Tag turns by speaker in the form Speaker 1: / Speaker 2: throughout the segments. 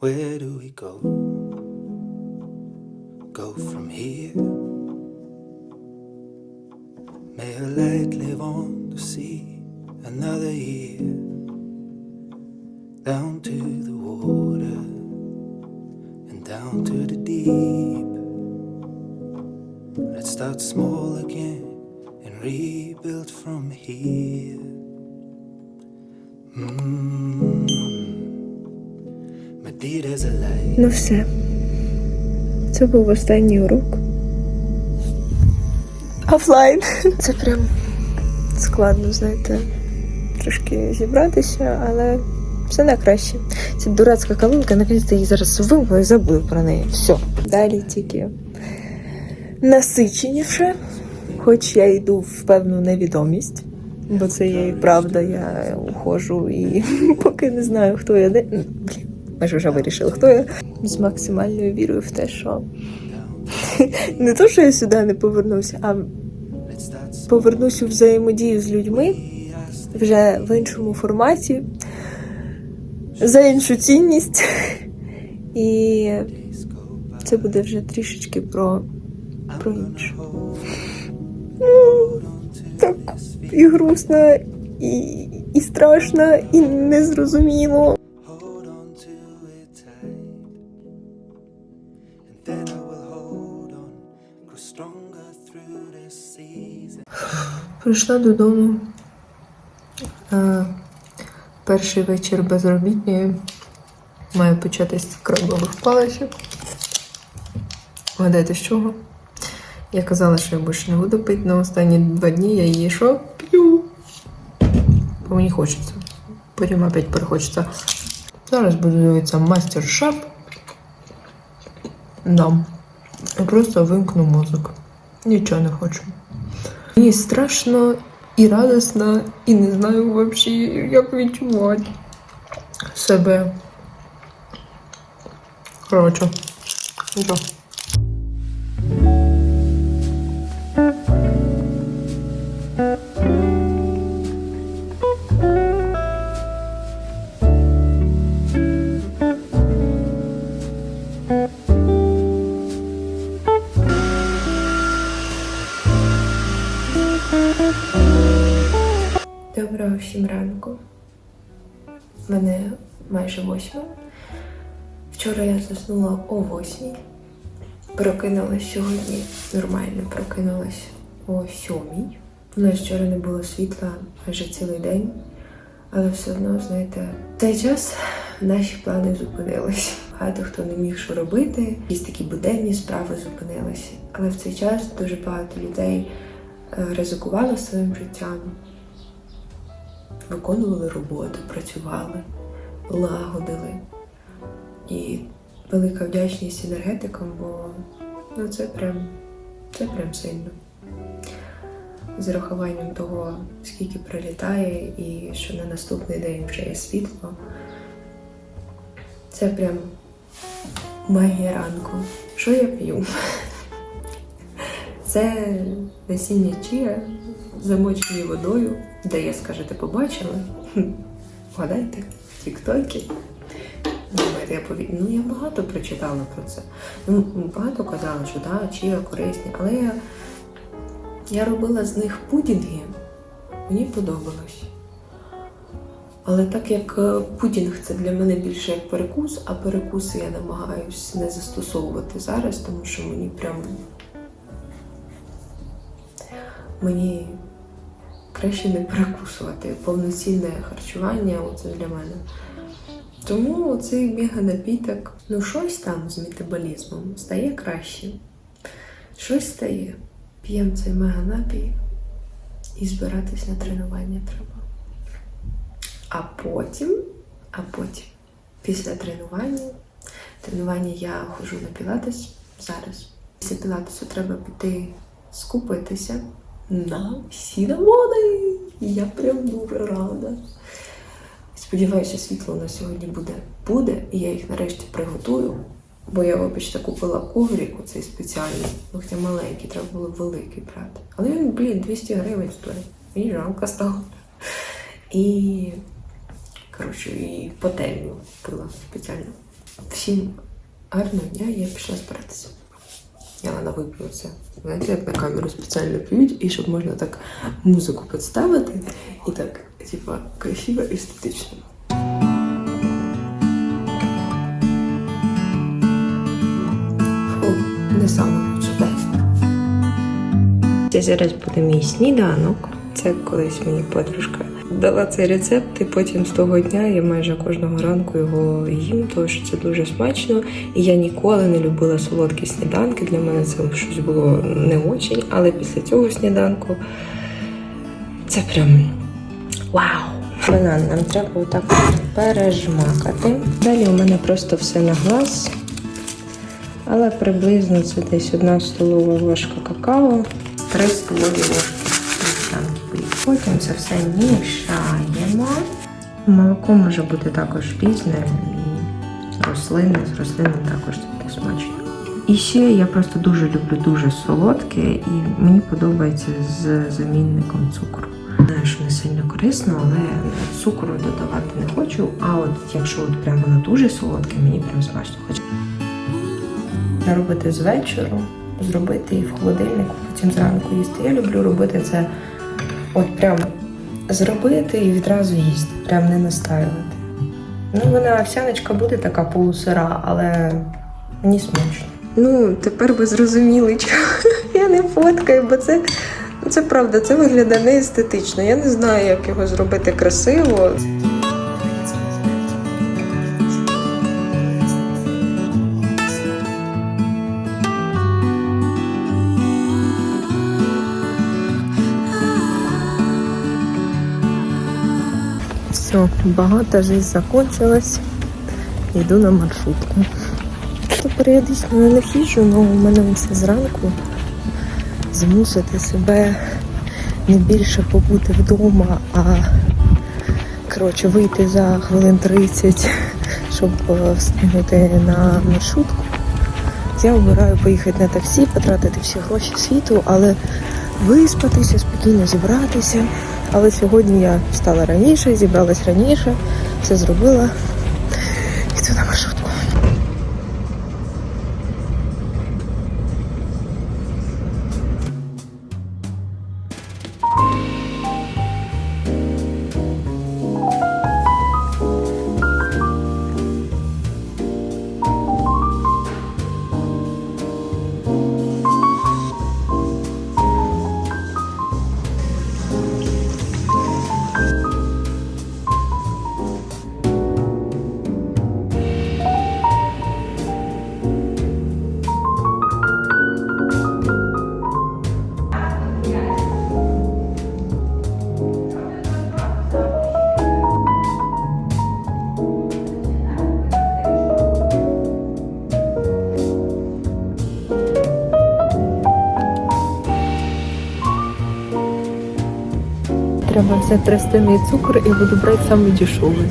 Speaker 1: Where do we go? Go from here. May a light live on to see another year. Down to the water and down to the deep. Let's start small again and rebuild from here. Mm.
Speaker 2: Ну все. Це був останній урок. Офлайн. Це прям складно, знаєте, трошки зібратися, але все на краще. Ця дурацька колонка, наконець її зараз вимкну і забуду про неї. Все. Далі тільки насиченіше, хоч я йду в певну невідомість. Бо це є і правда, я ухожу і поки не знаю, хто я де. Блін, ж вже вирішили, хто я. З максимальною вірою в те, що не то, що я сюди не повернуся, а повернусь у взаємодію з людьми вже в іншому форматі, за іншу цінність. І це буде вже трішечки про, про інше. Ну, так і грустно, і, і страшно, і незрозуміло. Прийшла додому. Е, перший вечір безробітної має початись з крабових паличок. Гадайте, з чого? Я казала, що я більше не буду пити, але останні два дні я її що? П'ю. Бо мені хочеться. Потім опять перехочеться. Зараз буду дивитися мастер-шеф. Дам. Просто вимкну мозок. Нічого не хочу. Мені страшно і радісно, і не знаю взагалі, як відчувати себе. Коротше, нічого. Доброго всім ранку. Мене майже восьма. Вчора я заснула о восьмій. Прокинулась сьогодні нормально, прокинулась о сьомій. У нас вчора не було світла майже цілий день, але все одно, знаєте, в цей час наші плани зупинились. Багато хто не міг що робити, якісь такі буденні справи зупинилися. Але в цей час дуже багато людей е, ризикувало своїм життям, виконували роботу, працювали, лагодили. І велика вдячність енергетикам, бо ну, це прям, це прям сильно. З урахуванням того, скільки прилітає, і що на наступний день вже є світло. Це прям магія ранку. Що я п'ю? Це насіння чія, замочені водою, де я, скажете, побачила. Вгадайте, тіктоки. Я пові... Ну, я багато прочитала про це. Ну, багато казали, що да, чия корисні, але я, я робила з них пудінги, мені подобалось. Але так як е, пудінг це для мене більше як перекус, а перекуси я намагаюсь не застосовувати зараз, тому що мені прям мені краще не перекусувати. Повноцінне харчування це для мене. Тому цей меганапіток, ну щось там з метаболізмом стає краще. Щось стає. П'ємо цей меганапій і збиратись на тренування треба. А потім, а потім, після тренування, тренування я ходжу на пілатес зараз. Після пілатесу треба піти скупитися на сінамони. І я прям дуже рада. Сподіваюся, світло на сьогодні буде. Буде, і я їх нарешті приготую. Бо я, вибачте, купила коврик оцей спеціальний, ну хоча маленький, треба було великий брати. Але він, блін, 200 гривень стоїть. Мені жалко стало. І, коротше, і пательню купила спеціально. Всім гарного дня, я пішла збиратися. Я на вип'ю це. Знаєте, як на камеру спеціально п'ють, і щоб можна так музику підставити і так, типа, красиво естетично. Фу, не саме. Це зараз буде мій сніданок. Це колись мені подружка дала цей рецепт, і потім з того дня я майже кожного ранку його їм, тому що це дуже смачно. І я ніколи не любила солодкі сніданки. Для мене це щось було не очень, але після цього сніданку це прям вау! Банан нам треба отак пережмакати. Далі у мене просто все на глаз. Але приблизно це десь одна столова ложка какао, три столові ложки. Потім це все мішаємо. Молоко може бути також різне, рослинне, з рослинним також це буде смачно. І ще я просто дуже люблю дуже солодке, і мені подобається з замінником цукру. Знаю, що не сильно корисно, але цукру додавати не хочу. А от якщо от прям воно дуже солодке, мені прям смачно хочеться робити з вечору, зробити і в холодильнику, потім зранку їсти. Я люблю робити це от прям зробити і відразу їсти, прям не настаювати. Ну, вона овсяночка буде така полусира, але мені смачно. Ну, тепер ви зрозуміли, чого я не фоткаю, бо це, ну, це правда, це виглядає не естетично. Я не знаю, як його зробити красиво. Багато жизнь закончилась. Йду на маршрутку. Що періодично на них їжджу, але у мене все зранку змусити себе не більше побути вдома, а коротше вийти за хвилин 30, щоб е, встигнути на маршрутку. Я обираю поїхати на таксі, потратити всі гроші світу, але виспатися, спокійно зібратися. Але сьогодні я встала раніше, зібралась раніше, все зробила. Треба взяти рослинний цукор і буду брати самий дешевий.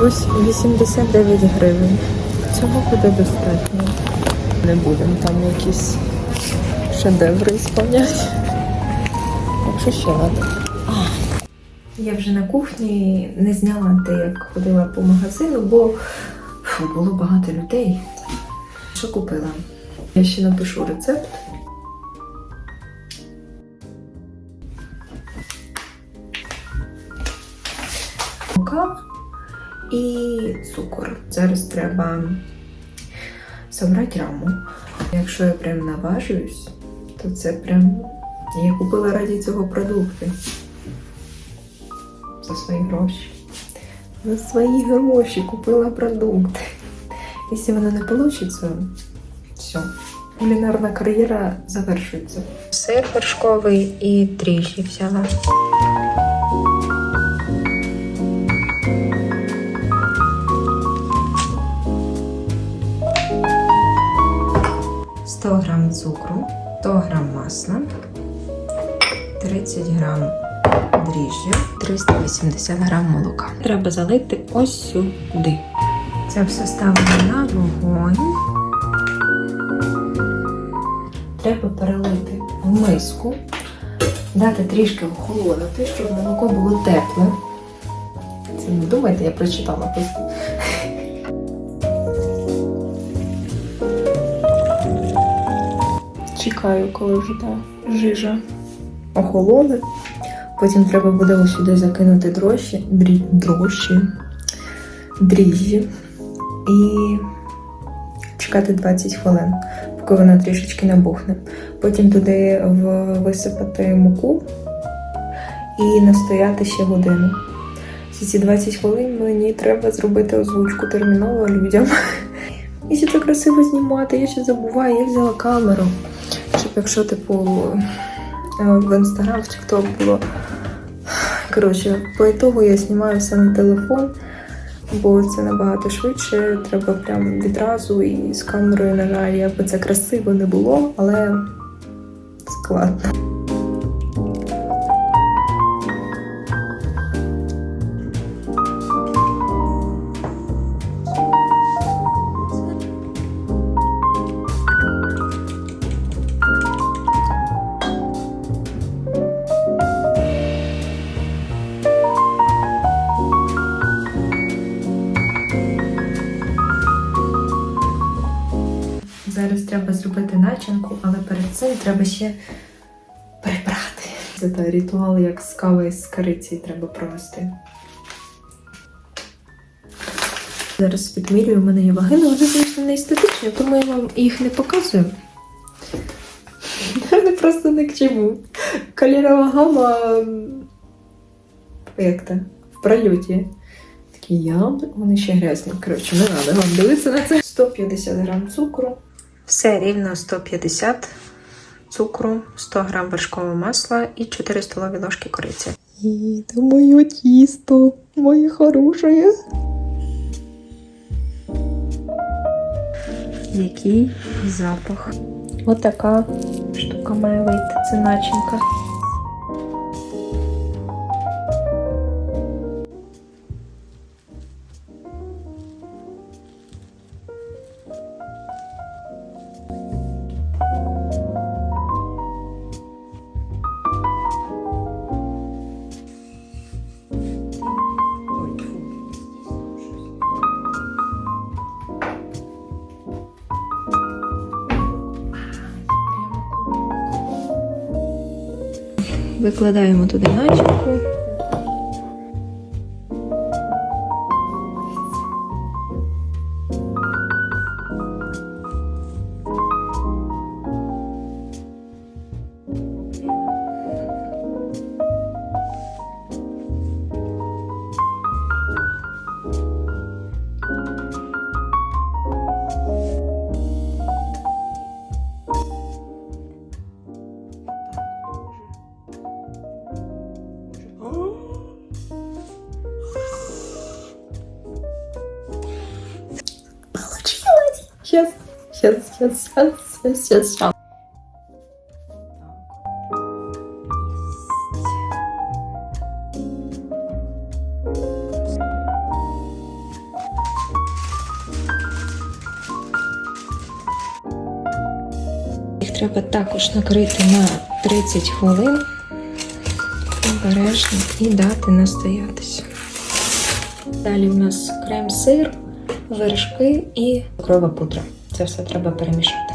Speaker 2: Ось 89 гривень. Цього буде достатньо. Не будемо там якісь шедеври ісполняти. Якщо ще треба. Я вже на кухні не зняла те, як ходила по магазину, бо фу, було багато людей. Що купила? Я ще напишу рецепт. Мука і цукор. Зараз треба собрати раму. Якщо я прям наважуюсь, то це прям я купила раді цього продукти. За свої гроші. За свої гроші купила продукти. Якщо воно не вийде, все. Кулінарна кар'єра завершується. Сир вершковий і дріжджі взяла. Цукру, 100 грам масла, 30 грам дріжджів, 380 грам молока. Треба залити ось сюди. Це все ставимо на вогонь. Треба перелити в миску, дати трішки охолонути, щоб молоко було тепле. Це не думайте, я прочитала просто. Чекаю, коли вже та жижа охолоне. Потім треба буде сюди закинути дрожжі, дрі, дрожжі, дріжджі і чекати 20 хвилин, поки вона трішечки набухне. Потім туди висипати муку і настояти ще годину. За ці 20 хвилин мені треба зробити озвучку терміново людям. І ще це красиво знімати, я ще забуваю, я взяла камеру. Якщо, типу, е, в інстаграм, в Тікток було. Коротше, по ітогу я знімаю все на телефон, бо це набагато швидше. Треба прям відразу і з камерою, на жаль, якби це красиво не було, але складно. Треба ще прибрати. Це та ритуал, як з кави з кориці треба провести. Зараз підмірюю, у мене є ваги, але вони, звісно, не естетичні, тому я вам їх не показую. Вони просто не к чому. Кольорова гама. Як то? В прольоті. Такі ями, вони ще грязні. Коротше, не треба вам дивитися на це. 150 грам цукру. Все рівно 150 цукру, 100 грам вершкового масла і 4 столові ложки кориці. І це моє тісто, моє хороше. Який запах. Отака штука має вийти. Це начинка. Викладаємо туди начинку. Сейчас, сейчас, сейчас, сейчас, сейчас. Їх треба також накрити на 30 хвилин обережно і дати настоятися. Далі у нас крем-сир, вершки і цукрова пудра. Це все треба перемішати.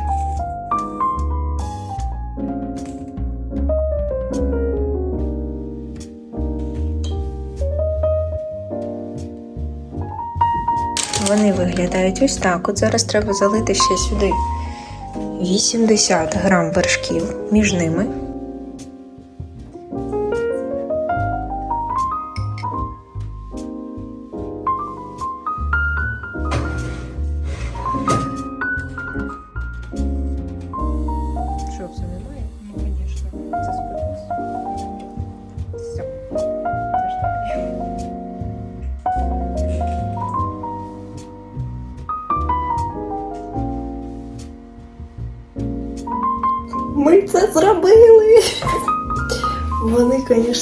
Speaker 2: Вони виглядають ось так. От зараз треба залити ще сюди 80 грам вершків між ними.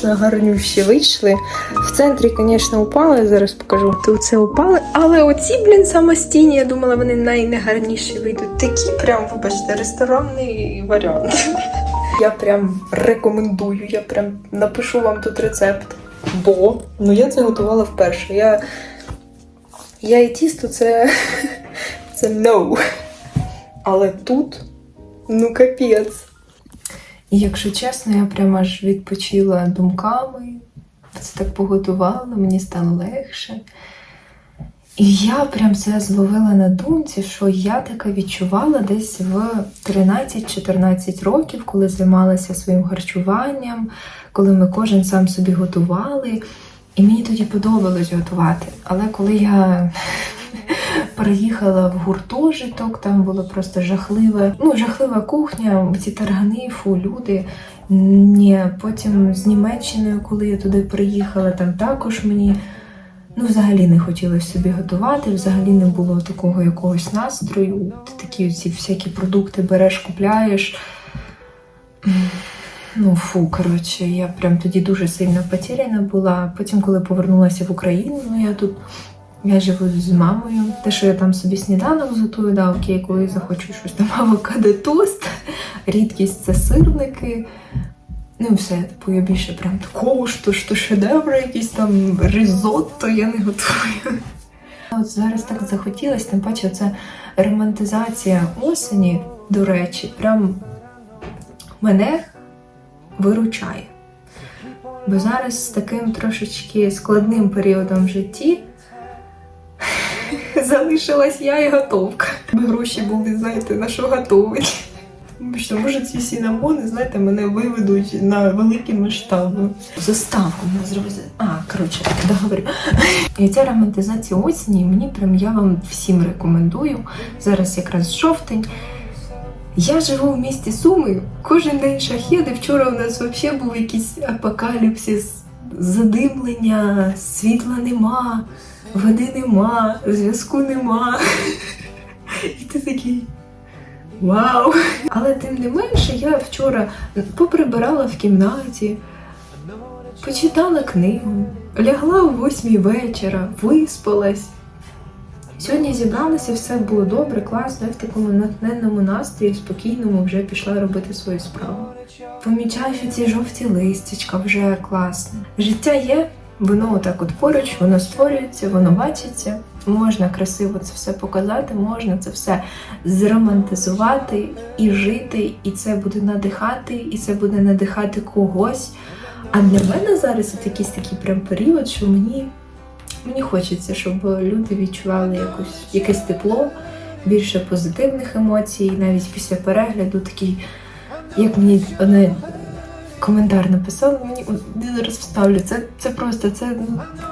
Speaker 2: Вони, гарнющі вийшли. В центрі, звісно, упали, зараз покажу. Тут це упали, але оці, блін, самостійні, я думала, вони найнегарніші вийдуть. Такі прям, вибачте, ресторанний варіант. Я прям рекомендую, я прям напишу вам тут рецепт. Бо ну я це готувала вперше. Я, я і тісто це, це no. Але тут ну капець. І якщо чесно, я прямо аж відпочила думками. Це так поготувала, мені стало легше. І я прям це зловила на думці, що я таке відчувала десь в 13-14 років, коли займалася своїм харчуванням, коли ми кожен сам собі готували. І мені тоді подобалось готувати. Але коли я переїхала в гуртожиток, там було просто жахливе, ну, жахлива кухня, ці таргани, фу, люди. Ні, потім з Німеччиною, коли я туди приїхала, там також мені ну, взагалі не хотілося собі готувати, взагалі не було такого якогось настрою. Ти такі ці всякі продукти береш, купляєш. Ну, фу, коротше, я прям тоді дуже сильно потеряна була. Потім, коли повернулася в Україну, ну я тут я живу з мамою. Те, що я там собі сніданок зготую, да, окей, коли захочу щось там авокадо тост. Рідкість це сирники. Ну все, типу, я більше прям такого, що, що шедеври, якісь там ризотто я не готую. От зараз так захотілося, тим паче це романтизація осені, до речі, прям мене виручає. Бо зараз з таким трошечки складним періодом в житті залишилась я і готовка. Гроші були, знаєте, на що готувати. Вибачте, може ці сінамони, знаєте, мене виведуть на великі масштаби. Заставку мене зробити. А, коротше, договорю. І ця романтизація осені мені прям я вам всім рекомендую. Зараз якраз жовтень. Я живу в місті Суми, кожен день шахеди. Вчора у нас взагалі був якийсь апокаліпсис, задимлення, світла нема, води нема, зв'язку нема. І ти такий. Вау! Але тим не менше, я вчора поприбирала в кімнаті, почитала книгу, лягла о восьмій вечора, виспалась. Сьогодні зібралася, все було добре, класно, я в такому натхненному настрої, спокійному вже пішла робити свою справу. Помічаю, що ці жовті листячка вже класно. Життя є, воно отак от поруч, воно створюється, воно бачиться. Можна красиво це все показати, можна це все зромантизувати і жити, і це буде надихати, і це буде надихати когось. А для мене зараз це якийсь такий прям період, що мені, мені хочеться, щоб люди відчували якусь, якесь тепло, більше позитивних емоцій, навіть після перегляду такий, як мені одне коментар написала, мені я зараз вставлю. Це, це просто це,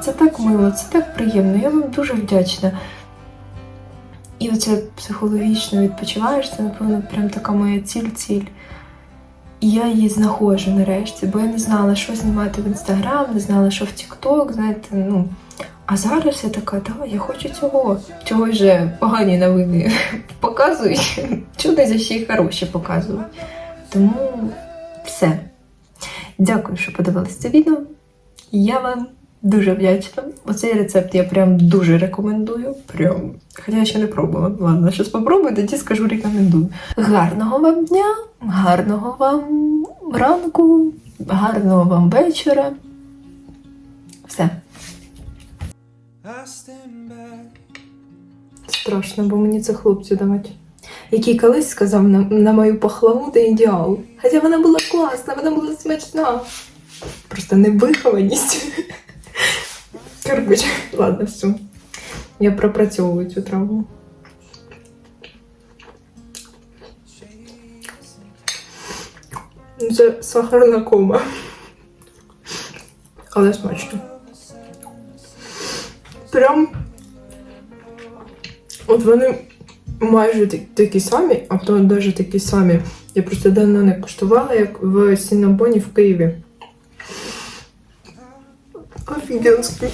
Speaker 2: це так мило, це так приємно. Я вам дуже вдячна. І оце психологічно відпочиваєш, це, напевно, прям така моя ціль-ціль. І я її знаходжу нарешті, бо я не знала, що знімати в інстаграм, не знала, що в Тікток, знаєте, ну. А зараз я така, да, я хочу цього. Чого вже погані новини показують, чудо ще й хороші показують. Тому все. Дякую, що подивилися це відео. Я вам дуже вдячна. Оцей рецепт я прям дуже рекомендую. Прям. Хоча я ще не пробувала. Ладно, щось попробую, тоді скажу рекомендую. Гарного вам дня, гарного вам ранку, гарного вам вечора. Все. Страшно, бо мені це хлопцю давати. Який колись сказав на, на мою пахлаву та ідеал. Хоча вона була класна, вона була смачна. Просто невихованість. Короче, ладно, все. Я пропрацьовую цю травму. Це сахарна кома. Але смачно. Прям От вони майже та- такі самі, а то навіть такі самі. Я просто давно не куштувала, як в Сінабоні в Києві. Офігенський.